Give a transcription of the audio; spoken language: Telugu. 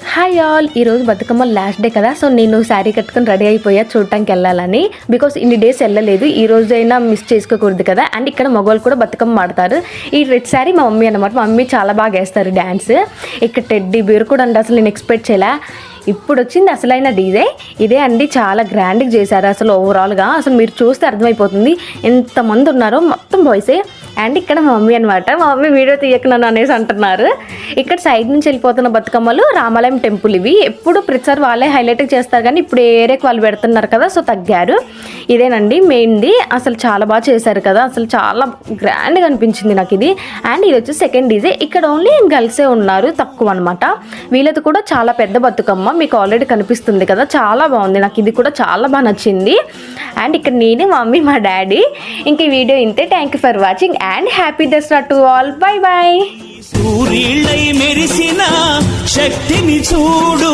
హాయ్ ఆల్ ఈరోజు బతుకమ్మ లాస్ట్ డే కదా సో నేను శారీ కట్టుకొని రెడీ అయిపోయా చూడటానికి వెళ్ళాలని. బికాస్ ఇన్ని డేస్ వెళ్ళలేదు ఈ రోజైనా మిస్ చేసుకోకూడదు కదా. అండ్ ఇక్కడ మగవాళ్ళు కూడా బతుకమ్మ ఆడతారు. ఈ రెడ్ శారీ మా మమ్మీ అనమాట మా మమ్మీ చాలా బాగా వేస్తారు డ్యాన్స్ ఇక్కడ టెడ్డీ బీర్ కూడా అండి అసలు నేను ఎక్స్పెక్ట్ చేయలే. ఇప్పుడు వచ్చింది అసలైన డీజే ఇదే అండి చాలా గ్రాండ్గా చేశారు అసలు ఓవరాల్గా అసలు మీరు చూస్తే అర్థమైపోతుంది. ఎంతమంది ఉన్నారో మొత్తం బాయ్సే అండ్ ఇక్కడ మా మమ్మీ అనమాట మా మమ్మీ వీడియో తీయకున్నాను అనేసి అంటున్నారు. ఇక్కడ సైడ్ నుంచి వెళ్ళిపోతున్న బతుకమ్మలు రామాలయం టెంపుల్ ఇవి. ఎప్పుడు ప్రతిసారి వాళ్ళే హైలైట్ చేస్తారు కానీ ఇప్పుడు ఏరియాకి వాళ్ళు పెడుతున్నారు కదా సో తగ్గారు. ఇదేనండి మెయిన్ది. అసలు చాలా బాగా చేశారు కదా. అసలు చాలా గ్రాండ్గా అనిపించింది నాకు ఇది. అండ్ ఇది వచ్చి సెకండ్ డీజే ఇక్కడ ఓన్లీ గర్ల్సే ఉన్నారు తక్కువ అనమాట వీళ్ళది కూడా చాలా పెద్ద బతుకమ్మ. మీకు ఆల్రెడీ కనిపిస్తుంది కదా. చాలా బాగుంది. నాకు ఇది కూడా చాలా బాగా నచ్చింది. అండ్ ఇక్కడ నేను మమ్మీ మా డాడీ. ఇంక ఈ వీడియో ఇంతే. Thank you for watching and happy Dasara to all bye bye సూర్యుళ్ళై మెరిసిన శక్తిని చూడు.